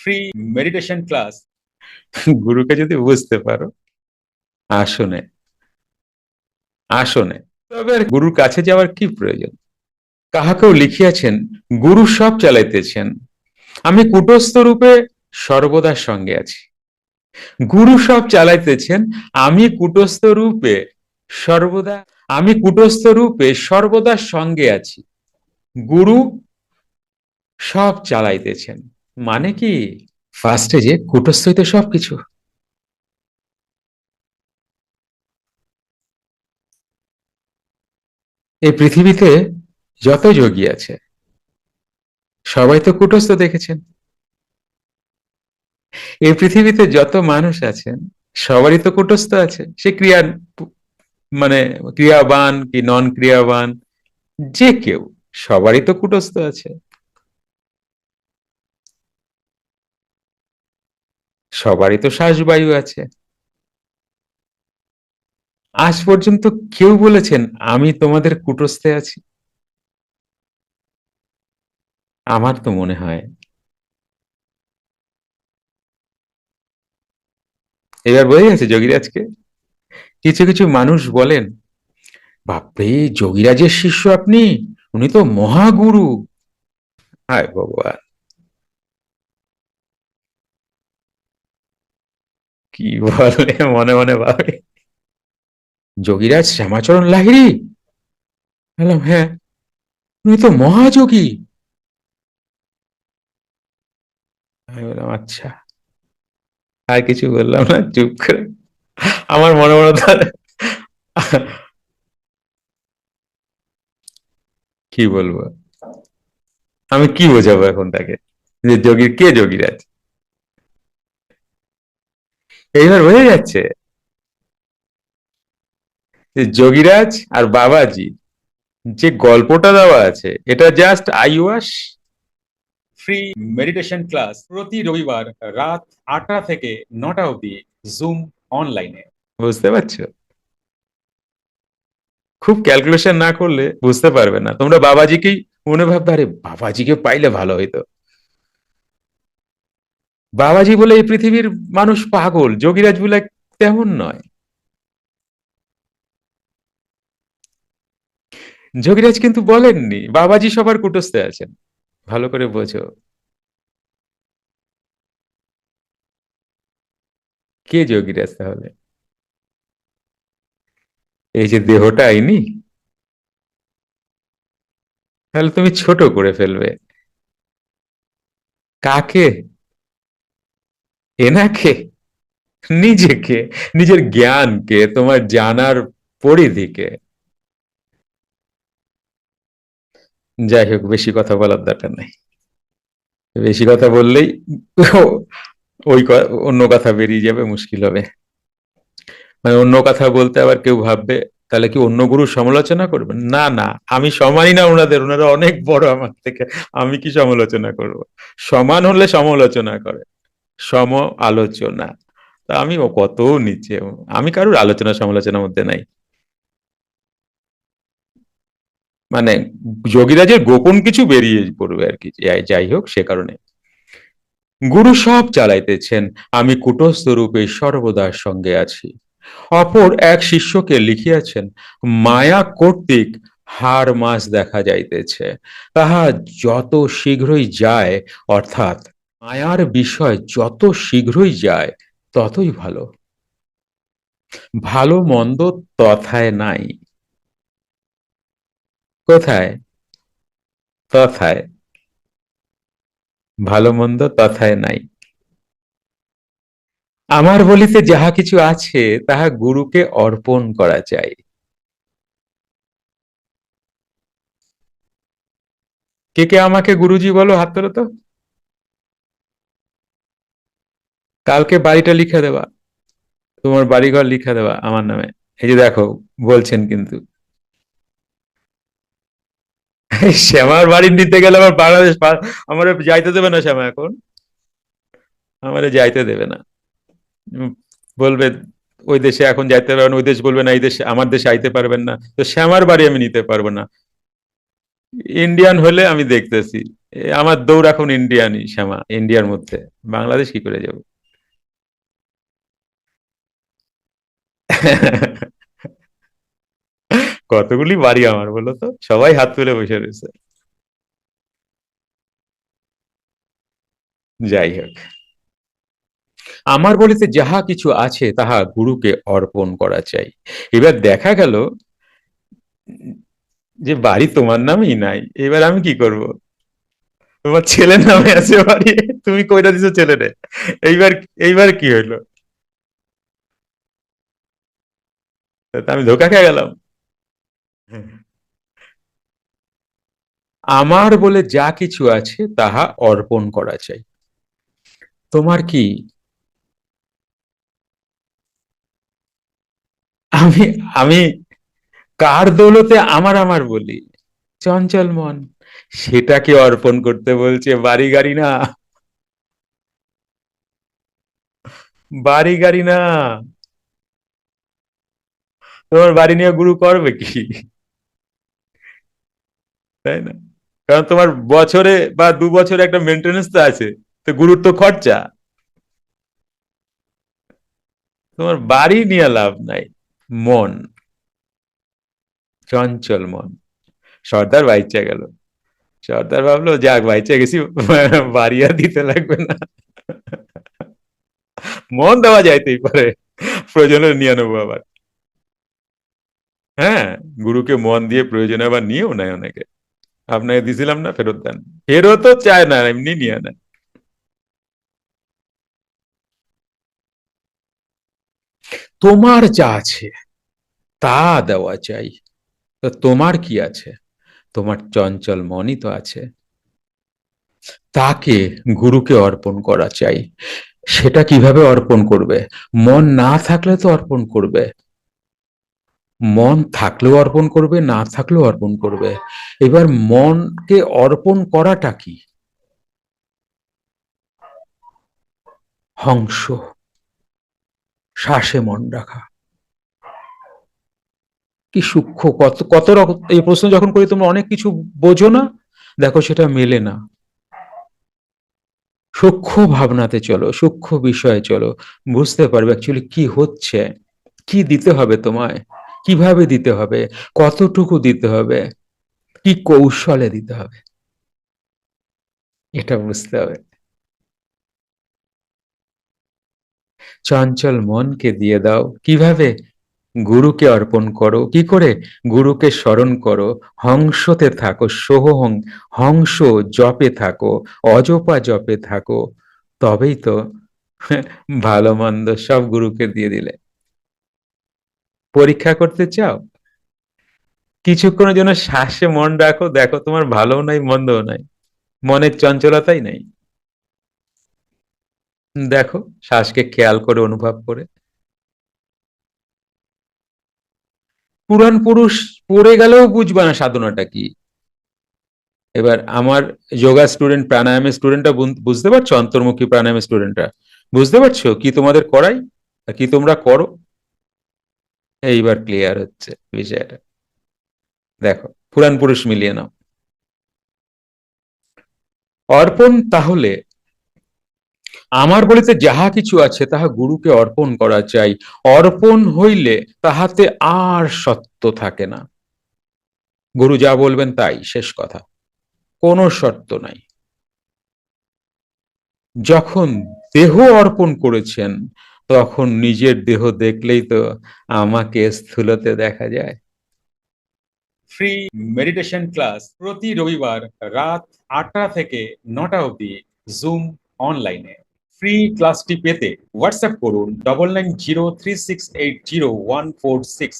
Free meditation class গুরুকে যদি বুঝতে পারো, আসনে আসনে। তবে গুরুর কাছে যাওয়ার কি প্রয়োজন? কাহাকেও লিখিয়াছেন, গুরু সব চালাইতেছেন। আমি কুটস্থ রূপে সর্বদার সঙ্গে আছি। গুরু সব চালাইতেছেন, আমি কুটস্থ রূপে সর্বদা, আমি কুটস্থ রূপে সর্বদা সঙ্গে আছি। গুরু সব চালাইতেছেন। মানে কি? ফার্স্টে যে কুটস্থই তো সবকিছু। এই পৃথিবীতে যত যোগী আছে, সবাই তো কুটস্থ দেখেছেন। এই পৃথিবীতে যত মানুষ আছেন, সবারই তো কুটস্থ আছে। সে ক্রিয়া মানে ক্রিয়াবান কি নন ক্রিয়াবান যে কেউ, সবারই তো কুটস্থ আছে। সবারই তো শ্বাসবায়ু আছে। আজ পর্যন্ত কেউ বলেছেন, আমি তোমাদের কুটস্থে আছি। আমার তো মনে হয়। এবার বোঝা গেছে যোগীরাজকে। কিছু কিছু মানুষ বলেন, বাপরে, যোগীরাজের শিষ্য আপনি, উনি তো মহাগুরু। হায় ভগবান। কি বলে মনে মনে ভাবে। যোগীরাজ শ্যামাচরণ লাহিড়ী? বললাম হ্যাঁ উনি তো মহাযোগী। আমি বললাম আচ্ছা। আর কিছু বললাম না, চুপ করে। আমার মনে মনে তার কি বলব? আমি কি বোঝাবো এখন তাকে? যে যোগীর কে যোগীরাজ? এইবার বোঝা যাচ্ছে যে যোগীরাজ আর বাবাজি যে গল্পটা দেওয়া আছে, এটা just eyewash free meditation class প্রতি রবিবার রাত আটটা থেকে নটা অবধি জুম অনলাইনে বুঝতে পারছ? খুব ক্যালকুলেশন না করলে বুঝতে পারবে না। তোমরা বাবাজিকেই মনে ভাববে, আরে বাবাজিকে পাইলে ভালো হইতো। বাবাজি বলে এই পৃথিবীর মানুষ পাগল, যোগীরাজ বলে তেমন নয়। যোগীরাজ কিন্তু বলেননি, বাবাজি সবার কুটস্থে আছেন। ভালো করে বোঝো। কে যোগীরাজ তাহলে? এই যে দেহটা আইনি তাহলে তুমি ছোট করে ফেলবে। কাকে? এনাকে, নিজেকে, নিজের জ্ঞানকে, তোমার জানার পরিধিকে। যাই হোক, বেশি কথা বলার দরকার নাই। বেশি কথা বললেই ওই অন্য কথা বেরিয়ে যাবে, মুশকিল হবে। মানে অন্য কথা বলতে আবার কেউ ভাববে, তাহলে কি অন্য গুরু সমালোচনা করবেন না না, আমি সমানই না ওনাদের, ওনারা অনেক বড় আমার থেকে, আমি কি সমালোচনা করব? সমান হলে সমালোচনা করে। সম আলোচনা আমি কত নিচে, আমি কারোর আলোচনা সমালোচনার মধ্যে নাই। মানে যোগীরাজের গোপন কিছু বেরিয়ে পড়বে আর কি যাই হোক সে কারণে। গুরু সব চালাইতেছেন, আমি কুটস্থ রূপে সর্বদার সঙ্গে আছি। অপর এক শিষ্যকে লিখিয়াছেন, মায়া কর্তৃক হার মাস দেখা যাইতেছে। তাহা যত শীঘ্রই যায়, অর্থাৎ মায়ার বিষয় যত শীঘ্রই যায়, ততই ভালো। ভালো মন্দ তথায় নাই। কোথায়? তথায়। ভালো মন্দ তথায় নাই। আমার বলিতে যাহা কিছু আছে, তাহা গুরুকে অর্পণ করা যায়। কে কে আমাকে গুরুজি বলো, হাত তোলো তো। কালকে বাড়িটা লিখে দেওয়া তোমার বাড়িঘর লিখে দেওয়া আমার নামে। এই যে দেখো, বলছেন কিন্তু। শ্যামার বাড়ি নিতে গেলে আমার বাংলাদেশ আমার যাইতে দেবে না শ্যামা এখন? আমারে যাইতে দেবে না। বলবে, ওই দেশে এখন যাইতে পারবেন ওই দেশ বলবে না, এই দেশে, আমার দেশে আইতে পারবেন না। তো শ্যামার বাড়ি আমি নিতে পারব না। ইন্ডিয়ান হলে আমি দেখতেছি। আমার দৌড় এখন ইন্ডিয়ানই শ্যামা ইন্ডিয়ার মধ্যে। বাংলাদেশ কি করে যাব? কতগুলি বাড়ি আমার বলো তো? সবাই হাত তুলে বসে রয়েছে। যাই হোক। আমার বলিতে যাহা কিছু আছে, তাহা গুরুকে অর্পণ করা চাই। এবার দেখা গেল যে বাড়ি তোমার নামেই নাই। এবার আমি কি করব? তোমার ছেলের নামে আছে বাড়ি। তুমি কইটা দিছো ছেলেরে। এইবার এইবার কি হইল? আমি ধোকা খেয়ে গেলাম। আমার বলে যা কিছু আছে তাহা অর্পণ করা চাই। তোমার কি? আমি আমি কার দৌলতে আমার আমার বলি? চঞ্চল মন সেটাকে অর্পণ করতে বলছে বাড়ি গাড়ি না? বাড়ি গাড়ি না। তোমার বাড়ি নিয়ে গুরু করবে কি? তাই না? কারণ তোমার বছরে বা দু বছরে একটা মেনটেনেন্স তো আছে, তো গুরুর তো খরচা। তোমার বাড়ি নিয়ে লাভ নাই, মন। চঞ্চল মন। সর্দার বাইচা গেল। সর্দার ভাবলো, যাক, বাইচা গেছি, বাড়ি আর দিতে লাগবে না। মন দেওয়া যাইতেই পারে প্রয়োজনে নিয়ে নেব আবার। হ্যাঁ গুরুকে মন দিয়ে প্রয়োজনে আবার নিয়েও নেয় অনেকে। আপনাকে দিছিলাম না, ফেরত দেন। ফেরতও চায় না, এমনি নিয়ে নেয়। তোমার যা আছে, তা দেওয়া চাই। তো তোমার কি আছে? তোমার চঞ্চল মনই তো আছে। তাকে গুরুকে অর্পণ করা চাই। সেটা কীভাবে অর্পণ করবে? মন না থাকলে তো অর্পণ করবে। মন থাকলেও অর্পণ করবে, না থাকলেও অর্পণ করবে। এবার মনকে অর্পণ করাটা কি? হংস। শ্বাসে মন রাখা। কি সূক্ষ্ম, কত কত রকম, এই প্রশ্ন যখন করি তোমরা অনেক কিছু বোঝো না, দেখো সেটা মেলে না। সূক্ষ্ম ভাবনাতে চলো, সূক্ষ্ম বিষয়ে চলো, বুঝতে পারবে অ্যাকচুয়ালি কি হচ্ছে, কি দিতে হবে তোমায়। কীভাবে দিতে হবে? কতটুকু দিতে হবে? কি কৌশলে দিতে হবে? এটা বুঝতে হবে। চঞ্চল মনকে দিয়ে দাও। কীভাবে? গুরুকে অর্পণ করো। কি করে? গুরুকে স্মরণ করো। হংসতে থাকো, সোহং হংস জপে থাকো, অজপা জপে থাকো। তবেই তো ভালো মন্দ সব গুরুকে দিয়ে দিলে। পরীক্ষা করতে চাও? কিছুক্ষণের জন্য শ্বাসে মন রাখো, দেখো তোমার ভালো নাই, মন্দও নাই। মনের চঞ্চলতাই নাই। দেখো, শ্বাসকে খেয়াল করে, অনুভব করে। পুরাণ পুরুষ পড়ে গেলেও বুঝবে না সাধনাটা কি। এবার আমার যোগা স্টুডেন্ট প্রাণায়ামের স্টুডেন্টরা বুঝতে পারছ? অন্তর্মুখী প্রাণায়ামের স্টুডেন্টরা বুঝতে পারছ কি তোমাদের করাই? কি তোমরা করো? এইবার ক্লিয়ার হচ্ছে বিষয়টা। দেখো, পুরাণ পুরুষ মিলিয়ে নাও। অর্পণ তাহলে, আমার বলিতে যাহা কিছু আছে তাহা গুরুকে অর্পণ করা চাই। অর্পণ হইলে তাহাতে আর সত্য থাকে না। গুরু যা বলবেন তাই, শেষ কথা। কোনো শর্ত নাই। যখন দেহ অর্পণ করেছেন তখন নিজের দেহ দেখলেই তো আমাকে স্থূলতে দেখা যায়। ফ্রি মেডিটেশন ক্লাস প্রতি রবিবার রাত আটটা থেকে নটা অবধি জুম অনলাইনে ফ্রি ক্লাসটি পেতে হোয়াটসঅ্যাপ করুন double nine zero three six eight zero one four six